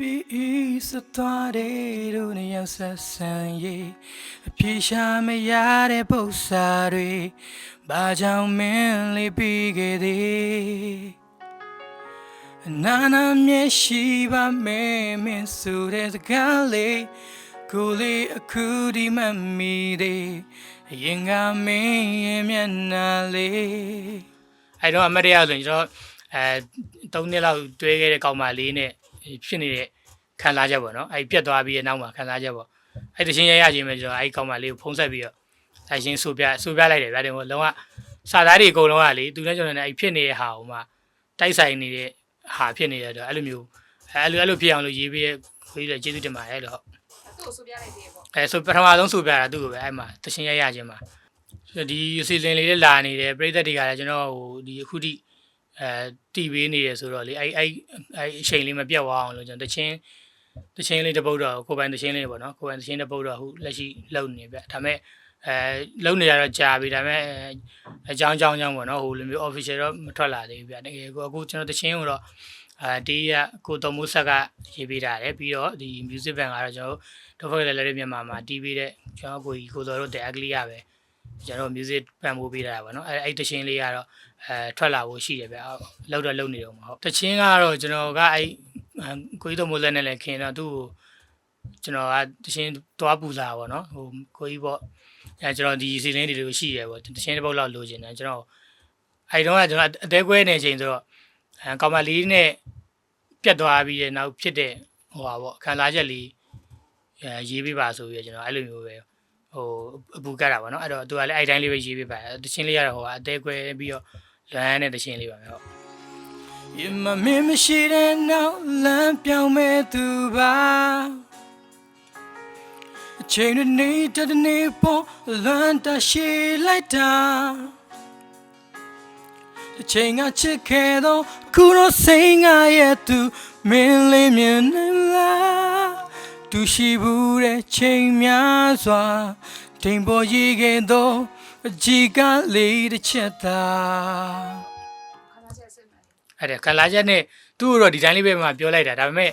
ပြီးစသွားတဲ့တို့နဲ့ရောက်ဆက်ဆံရေးအပြေရှာမရတဲ့ပု္ပ္ပာတွေဘာကြောင့်မင်းလေးပြီးခဲ့သေးနာနာမျက်ရှိပါမဲမင်းဆိုတဲ့စကားလေးကိုလေးအခုဒီမှတ်မိသေးအရင်ကမင်းရဲ့မျက်နှာလေးအဲ့တော့အမတ်တရဆိုရင်ကျွန်တော်အဲ၃နှစ်လောက်တွဲခဲ့တဲ့ကောင်မလေးနဲ့ ဖြစ်နေတဲ့ခံစားချက်ပေါ့နော်အဲ့ပြက်သွားပြီးတဲ့နောက်မှာခံစားချက်ပေါ့အဲ့တချင်းရရချင်းပဲကျွန်တော်အဲ့ကောင်မလေးကိုဖုံးဆက်ပြီးတော့အဲ့ချင်းဆူပြဆူပြလိုက်တယ်ဗျာတင်လုံးဝစာသားတွေအကုန်လုံးကလေသူနဲ့ကျွန်တော်နဲ့အဲ့ဖြစ်နေတဲ့ဟာဟိုမှာတိုက်ဆိုင်နေတဲ့ဟာဖြစ်နေတဲ့တော့အဲ့လိုမျိုးအဲ့လိုအဲ့လိုဖြစ်အောင်လို့ရေးပြီးခွေးတွေကျေးဇူးတင်ပါတယ်လို့သူ့ကိုဆိုပြလိုက်သေးတယ်ပေါ့အဲဆိုပထမဆုံးဆိုပြတာသူ့ကိုပဲအဲ့မှာတချင်းရရချင်းမှာဒီအစီအစဉ်လေးလေးလာနေတယ်ပြည်သက်တွေကလည်းကျွန်တော်ဟိုဒီအခုထိ အဲတီပေးနေရဆိုတော့လေအဲ့အဲ့အဲ့အချိန်လေးမပြတ်သွားအောင်လို့ကျွန်တော်တချင်းတချင်းလေးတပုတ်တော့ကိုပိုင်တချင်းလေးပေါ့နော်ကိုပိုင်တချင်းတပုတ်တော့ဟုတ်လက်ရှိလုံနေပြဒါမဲ့အဲလုံနေရတော့ကြာပြီဒါပေမဲ့အကြောင်းကြောင်းကြောင်းပေါ့နော်ဟိုလိုမျိုး official တော့မထွက်လာသေးဘူးဗျတကယ်ကိုအခုကျွန်တော်တချင်းကိုတော့အဲဒီကကိုတော်မိုးဆက်ကရေးပေးတာလေပြီးတော့ဒီ music band ကတော့ကျွန်တော်တို့ Doffer လည်းမြန်မာမှာတီးပေးတဲ့ကျွန်တော်ကိုကြီးကိုတော်တို့တဲအကလီရပဲကျွန်တော် music band ပို့ပေးတာပါနော်အဲအဲ့တချင်းလေးကတော့ အဲထွက်လာဖို့ရှိတယ်ဗျာလောက်တော့လောက်နေတော့မဟုတ်တချင်းကတော့ကျွန်တော်ကအဲ့ကိုကြီးတို့မိုးလက်နဲ့လည်းခင်တော့သူ့ကိုကျွန်တော်ကတချင်းသွားပူလာပါတော့ဟိုကိုကြီးပေါ့အဲကျွန်တော်ဒီစီလင်းတွေလိုရှိရပေါ့တချင်းတစ်ပုတ်လောက်လိုချင်တယ်ကျွန်တော်အဲ့တော့ကကျွန်တော်အသေးကွဲနေချိန်ဆိုတော့အဲကောင်မလေးနဲ့ပြတ်သွားပြီးတဲ့နောက်ဖြစ်တဲ့ဟိုပါပေါ့ခံစားချက်လေးအဲရေးပေးပါဆိုပြီးကျွန်တော်အဲ့လိုမျိုးပဲဟိုအပူကတ်တာပေါ့နော်အဲ့တော့သူကလည်းအဲ့တိုင်းလေးပဲရေးပေးပါတယ်တချင်းလေးကတော့ဟိုအသေးကွဲပြီးတော့ လမ်းနဲ့တချင်းလေးပါပဲဟုတ်ရမမင်းမရှိတဲ့နောက်လမ်းပြောင်းမဲ့သူပါအချိန်တွေနေတဲ့တနေ့ပေါ်လွမ်းတရှိလိုက်တာအချိန်ကချစ်ခဲ့တော့ခုတော့စိတ်ငါရဲ့သူမင်းလေးမြင်နေလားသူရှိဘူးတဲ့ချိန်များစွာတိမ်ပေါ်ရေးခဲ့တော့ အကြည့်ကလေးတစ်ချက်သာခါလာချက်စစ်မှန်တယ်အဲ့ဒါခံလာချက်နဲ့သူ့ကိုတော့ဒီတိုင်းလေးပဲမှပြောလိုက်တာဒါပေမဲ့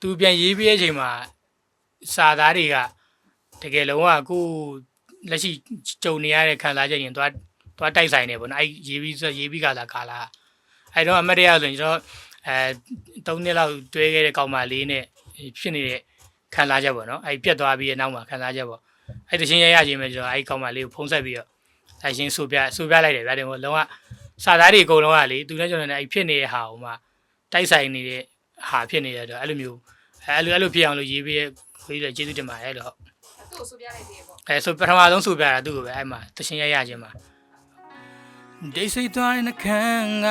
သူပြန်ရေးပေးတဲ့အချိန်မှာစာသားတွေကတကယ်လုံးဝကိုယ်လက်ရှိကြုံနေရတဲ့ခံစားချက်ရင်သွားသွားတိုက်ဆိုင်နေပေါ့နော်အဲ့ရေးပြီးဆိုရေးပြီးကလာခါလာအဲ့တော့အမတ်တရဆိုရင်ကျွန်တော်အဲ၃နှစ်လောက်တွဲခဲ့တဲ့ကောင်မလေးနဲ့ဖြစ်နေတဲ့ခံစားချက်ပေါ့နော်အဲ့ပြက်သွားပြီးတဲ့နောက်မှာခံစားချက်ပေါ့အဲ့တချင်းရရချင်းပဲကျွန်တော်အဲ့ကောင်မလေးကိုဖုံးဆက်ပြီးတော့ အဲ့ချင်းဆူပြဆူပြလိုက်တယ်ဗျာတင်လုံးဝစာသားတွေအကုန်လုံးကလေသူနဲ့ကျွန်တော်နဲ့အဲ့ဖြစ်နေတဲ့ဟာဟိုမှာတိုက်ဆိုင်နေတဲ့ဟာဖြစ်နေတဲ့တော့အဲ့လိုမျိုးအဲ့လိုအဲ့လိုဖြစ်အောင်လို့ရေးပေးခွေးတွေကျေးဇူးတင်ပါတယ်လို့သူ့ကိုဆိုပြလိုက်သေးတယ်ပေါ့အဲဆိုပထမဆုံးဆိုပြတာသူ့ကိုပဲအဲ့မှာတချင်းရရချင်းမှာဒိတ်စိတ်သွားတဲ့ခန်းက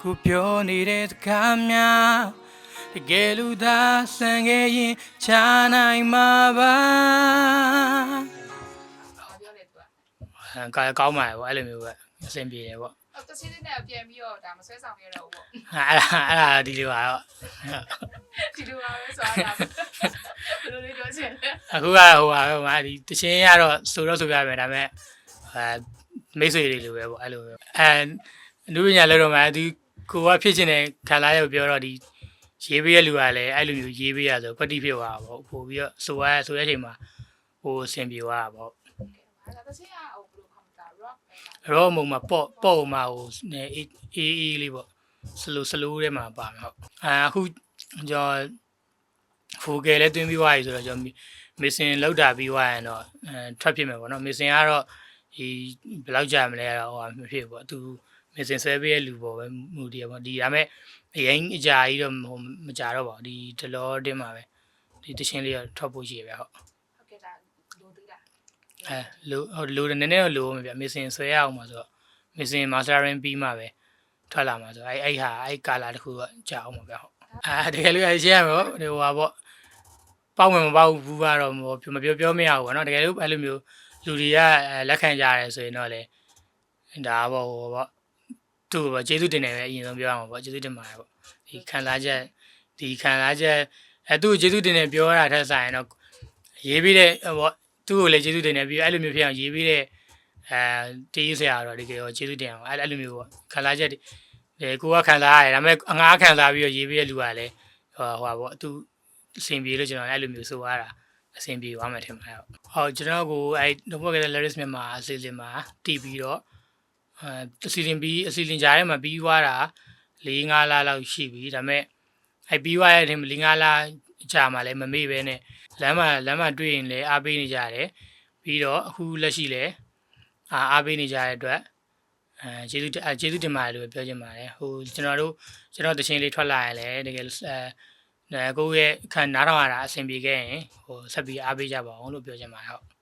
ကိုပြောနေတဲ့စကားများတကယ်လို့သာဆန်ခဲ့ရင်ချာနိုင်မှာပါဘာပြောလဲသူ ကအဲကောင်းကောင်းပါပေါ့အဲ့လိုမျိုးပဲအဆင်ပြေတယ်ပေါ့အော်တချင်းနဲ့ပြန်ပြီးတော့ဒါမဆွဲဆောင်ရတော့ဘူးပေါ့အဲ့ဒါအဲ့ဒါဒီလိုပါတော့ဒီလိုပါပဲဆိုတော့ဘယ်လိုလေးပြောချင်လဲအခုကဟိုဟာဟိုမှာဒီတချင်းရတော့ဆိုတော့ဆိုပြမယ်ဒါပေမဲ့အဲမိတ်ဆွေတွေလိုပဲပေါ့အဲ့လိုပဲအဲလူပညာလည်းတော့မှဒီကိုကဖြစ်ချင်တဲ့ခံလာရောက်ပြောတော့ဒီရေးပေးရလူကလည်းအဲ့လိုမျိုးရေးပေးရဆိုကွက်တိဖြစ်သွားတာပေါ့ပို့ပြီးတော့ဆိုရဆိုတဲ့အချိန်မှာဟိုအဆင်ပြေသွားတာပေါ့အဲ့ဒါတချင်းက ရောမုံမှာပေါ့ပေါ့မှာဟိုနေအေးအေးအေးလေးပေါ့စလိုစလိုထဲမှာပါမှာဟုတ်အာအခုကျွန်တော်ဖိုကယ်လည်းတွင်းပြီးသွားပြီဆိုတော့ကျွန်တော်မစ်စင်လောက်တာပြီးသွားရင်တော့အဲထွက်ဖြစ်မယ်ပေါ့နော်မစ်စင်ကတော့ဒီဘယ်လောက်ကြာမလဲတော့ဟိုမဖြစ်ဘူးပေါ့သူမစ်စင်ဆွဲပေးရဲ့လူပေါ့ပဲမူတည်ရပေါ့ဒီဒါမဲ့အရင်အကြာကြီးတော့ဟိုမကြာတော့ပါဘူးဒီဒလောတင်းမှာပဲဒီတချင်းလေးတော့ထွက်ဖို့ရှိရပဲဟုတ်ဟုတ်ကဲ့ဒါလိုသေးတာ အဲလိုဟိုလိုတယ်နည်းနည်းတော့လိုမှာဗျမစ်စင်ဆွဲရအောင်မှာဆိုတော့မစ်စင်မာစတာရင်ပြီးမှပဲထွက်လာမှာဆိုအဲ့အဲ့ဟာအဲ့ကာလာတစ်ခုကကြာအောင်မှာဗျဟုတ်အာတကယ်လို့အဲ့ရှင်းရမယ်ဟိုဟာပေါ့ပေါက်မယ်မပေါက်ဘူးကတော့မပြောပြောမရဘူးပေါ့နော်တကယ်လို့အဲ့လိုမျိုးလူတွေကလက်ခံကြရတယ်ဆိုရင်တော့လေဒါပေါ့ဟိုပေါ့သူ့ပေါ့ကျေးဇူးတင်တယ်ပဲအရင်ဆုံးပြောရမှာပေါ့ကျေးဇူးတင်ပါတယ်ပေါ့ဒီခံစားချက်ဒီခံစားချက်အဲသူ့ကျေးဇူးတင်တယ်ပြောရတာထက်ဆိုင်တော့ရေးပြီးတဲ့ပေါ့ သူ့ကိုလည်းကျေးဇူးတင်တယ်ပြီးအဲ့လိုမျိုးဖြစ်အောင်ရေးပြီးတဲ့အဲတေးဆရာတော့တကယ်ရောကျေးဇူးတင်အောင်အဲ့အဲ့လိုမျိုးပေါ့ခံစားချက်တွေကိုကခံစားရတယ်ဒါပေမဲ့အငားခံစားပြီးတော့ရေးပြီးတဲ့လူကလည်းဟိုဟိုပေါ့သူအဆင်ပြေလို့ကျွန်တော်အဲ့လိုမျိုးဆိုရတာအဆင်ပြေသွားမှထင်ပါတယ်ဟုတ်ဟုတ်ကျွန်တော်ကိုအဲ့တော့ဘောကတဲ့ Laris မြန်မာအစီအစဉ်မှာတည်ပြီးတော့အဲအစီအစဉ်ပြီးအစီအစဉ်ကြားထဲမှာပြီးသွားတာ၄၅လလောက်ရှိပြီဒါပေမဲ့အဲ့ပြီးသွားတဲ့အချိန်၄၅လကြာမှလည်းမမေ့ပဲနဲ့ လမ်းမှာလမ်းမှာတွေ့ရင်လည်းအားပေးနေကြတယ်ပြီးတော့အခုလက်ရှိလည်းအာအားပေးနေကြတဲ့အတွက်အဲကျေးဇူးတင်အဲကျေးဇူးတင်ပါတယ်လို့ပြောချင်ပါတယ်ဟိုကျွန်တော်တို့ကျွန်တော်တချင်းလေးထွက်လာရင်လည်းတကယ်အဲအဲကိုယ့်ရဲ့ခံနားထောင်ရတာအဆင်ပြေခဲ့ရင်ဟိုဆက်ပြီးအားပေးကြပါအောင်လို့ပြောချင်ပါတယ်ဟုတ်